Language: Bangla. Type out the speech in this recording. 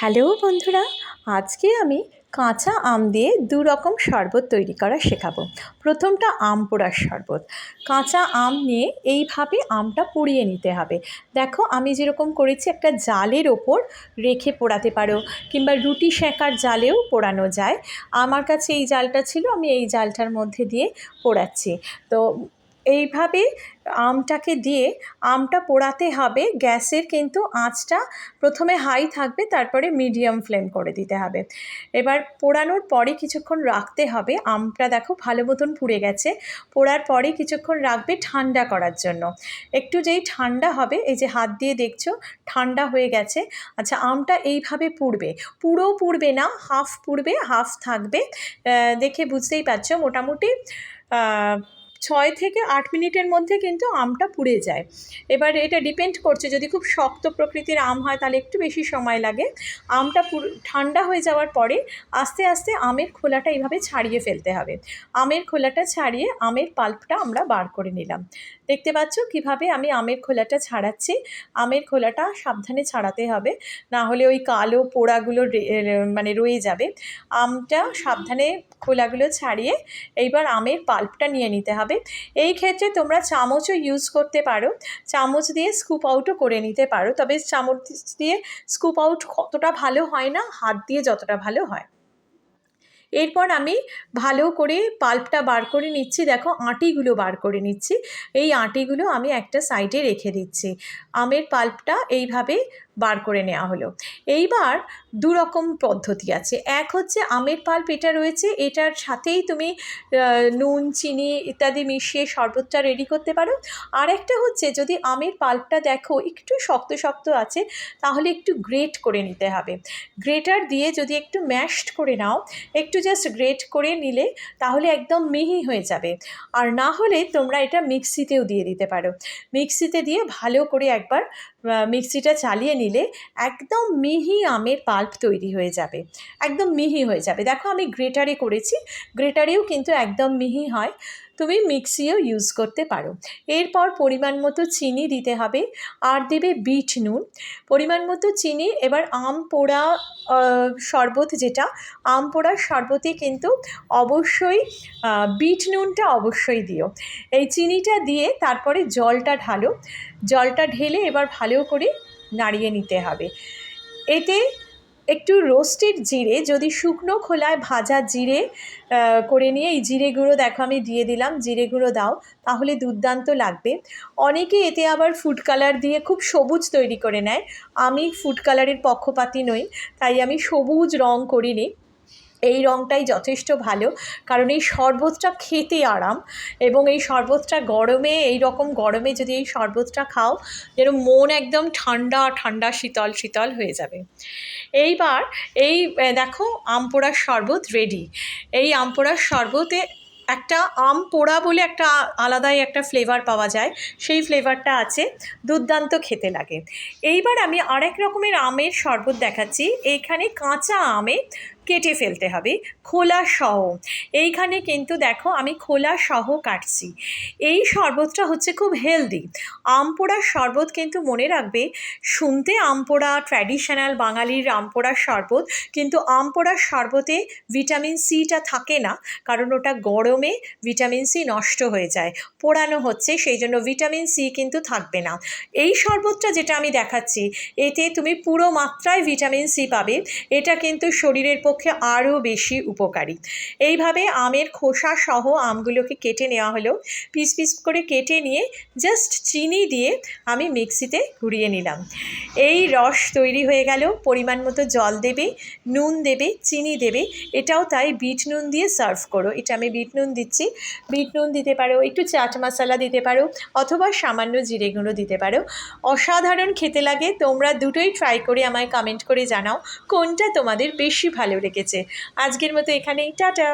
হ্যালো বন্ধুরা, আজকে আমি কাঁচা আম দিয়ে দু রকম শরবত তৈরি করা শেখাবো। প্রথমটা আম পোড়ার শরবত। কাঁচা আম নিয়ে এইভাবে আমটা পুড়িয়ে নিতে হবে। দেখো, আমি যেরকম করেছি, একটা জালের ওপর রেখে পোড়াতে পারো, কিংবা রুটি সেঁকার জালেও পোড়ানো যায়। আমার কাছে এই জালটা ছিল, আমি এই জালটার মধ্যে দিয়ে পোড়াচ্ছি। তো এইভাবে আমটাকে দিয়ে আমটা পোড়াতে হবে। গ্যাসের কিন্তু আঁচটা প্রথমে হাই থাকবে, তারপরে মিডিয়াম ফ্লেম করে দিতে হবে। এবার পোড়ানোর পরে কিছুক্ষণ রাখতে হবে। আমটা দেখো ভালো মতন পুড়ে গেছে। পোড়ার পরে কিছুক্ষণ রাখবে ঠান্ডা করার জন্য। একটু যেই ঠান্ডা হবে, এই যে হাত দিয়ে দেখছ, ঠান্ডা হয়ে গেছে। আচ্ছা আমটা এইভাবে পুড়বে। পুরো পুড়বে না হাফ পুড়বে হাফ থাকবে। দেখে বুঝতেই পারছ, মোটামুটি ছয় থেকে আট মিনিটের মধ্যে কিন্তু আমটা পুড়ে যায়। এবার এটা ডিপেন্ড করছে, যদি খুব শক্ত প্রকৃতির আম হয় তাহলে একটু বেশি সময় লাগে। আমটা ঠান্ডা হয়ে যাওয়ার পরে আস্তে আস্তে আমের খোলাটা এইভাবে ছাড়িয়ে ফেলতে হবে। আমের খোলাটা ছাড়িয়ে আমের পাল্পটা আমরা বার করে নিলাম। দেখতে পাচ্ছ কীভাবে আমি আমের খোলাটা ছাড়াচ্ছি? আমের খোলাটা সাবধানে ছাড়াতে হবে, না হলে ওই কালো পোড়াগুলো মানে রয়ে যাবে। আমটা সাবধানে খোলাগুলো ছাড়িয়ে এইবার আমের পাল্পটা নিয়ে নিতে হবে। এই ক্ষেত্রে তোমরা চামচও ইউজ করতে পারো। চামচ দিয়ে স্কুপ আউটও করে নিতে পারো। তবে চামচ দিয়ে স্কুপ আউট কতটা ভালো হয় না, হাত দিয়ে যতটা ভালো হয়। এরপর আমি ভালো করে পাল্পটা বার করে নিচ্ছি। দেখো, আঁটিগুলো বার করে নিচ্ছি। এই আঁটিগুলো আমি একটা সাইডে রেখে দিচ্ছি। আমের পাল্পটা এইভাবে বার করে নেওয়া হলো। এইবার দু রকম পদ্ধতি আছে। এক হচ্ছে আমের পাল্প এটা রয়েছে, এটার সাথেই তুমি নুন, চিনি ইত্যাদি মিশিয়ে শরবতটা রেডি করতে পারো। আর একটা হচ্ছে যদি আমের পাল্পটা দেখো একটু শক্ত শক্ত আছে, তাহলে একটু গ্রেট করে নিতে হবে। গ্রেটার দিয়ে যদি একটু ম্যাশড করে নাও, একটু জাস্ট গ্রেট করে নিলে তাহলে একদম মিহি হয়ে যাবে। আর না হলে তোমরা এটা মিক্সিতেও দিয়ে দিতে পারো। মিক্সিতে দিয়ে ভালো করে একবার মিক্সিটা চালিয়ে নিলে একদম মিহি আমের পাল্প তৈরি হয়ে যাবে। একদম মিহি হয়ে যাবে। দেখো আমি গ্রেটারে করেছি। গ্রেটারেও কিন্তু একদম মিহি হয়। তুমি মিক্সিও ইউজ করতে পারো। এরপর পরিমাণ মতো চিনি দিতে হবে। আর দেবে বিট নুন। পরিমাণ মতো চিনি, এবার আম পোড়া শরবত যেটা, আম পোড়ার শরবতে কিন্তু অবশ্যই বিট নুনটা অবশ্যই দিও। এই চিনিটা দিয়ে তারপরে জলটা ঢালো। জলটা ঢেলে এবার ভালো করে নাড়িয়ে নিতে হবে। এতে একটু রোস্টেড জিরে, যদি শুকনো খোলায় ভাজা জিরে করে নিয়ে এই জিরে গুঁড়ো দেখো আমি দিয়ে দিলাম, জিরে গুঁড়ো দাও, তাহলে দুর্দান্ত লাগবে। অনেকে এতে আবার ফুড কালার দিয়ে খুব সবুজ তৈরি করে নেয়। আমি ফুড কালারের পক্ষপাতি নই, তাই আমি সবুজ রং করিনি। এই রঙটাই যথেষ্ট ভালো। কারণ এই শরবতটা খেতে আরাম এবং এই শরবতটা গরমে, এই রকম গরমে যদি এই শরবতটা খাও, যেন মন একদম ঠান্ডা ঠান্ডা, শীতল শীতল হয়ে যাবে। এইবার এই দেখো আম পোড়ার শরবত রেডি এই আম পোড়ার শরবতে একটা আম পোড়া বলে একটা আলাদাই একটা ফ্লেভার পাওয়া যায়। সেই ফ্লেভারটা আছে, দুর্দান্ত খেতে লাগে। এইবার আমি আরেক রকমের আমের শরবত দেখাচ্ছি। এইখানে কাঁচা আমে কেটে ফেলতে হবে, খোলা সহ। এইখানে কিন্তু দেখো আমি খোলা সহ কাটছি। এই শরবতটা হচ্ছে খুব হেলদি আমপোড়ার শরবত কিন্তু মনে রাখবে, শুনতে আমপোড়া ট্র্যাডিশনাল বাঙালির আমপোড়ার শরবত, কিন্তু আমপোড়ার শরবতে ভিটামিন সিটা থাকে না, কারণ ওটা গরমে ভিটামিন সি নষ্ট হয়ে যায়। পোড়ানো হচ্ছে, সেই জন্য ভিটামিন সি কিন্তু থাকবে না। এই শরবতটা যেটা আমি দেখাচ্ছি, এতে তুমি পুরো মাত্রায় ভিটামিন সি পাবে। এটা কিন্তু শরীরের পক্ষে আরও বেশি উপকারী। এইভাবে আমের খোসা সহ আমগুলোকে কেটে নেওয়া হলো। পিস পিস করে কেটে নিয়ে জাস্ট চিনি দিয়ে আমি মিক্সিতে ঘুরিয়ে নিলাম। এই রস তৈরি হয়ে গেল, পরিমাণ মতো জল দেবে, নুন দেবে, চিনি দেবে। এটাও তাই বিট নুন দিয়ে সার্ভ করো। এটা আমি বিট নুন দিচ্ছি। বিট নুন দিতে পারো, একটু চাট মশলা দিতে পারো, অথবা সামান্য জিরে গুঁড়ো দিতে পারো। অসাধারণ খেতে লাগে। তোমরা দুটোই ট্রাই করে আমায় কমেন্ট করে জানাও, কোনটা তোমাদের বেশি ভালো লেগেছে আজকের মতো এখানেই টাটা।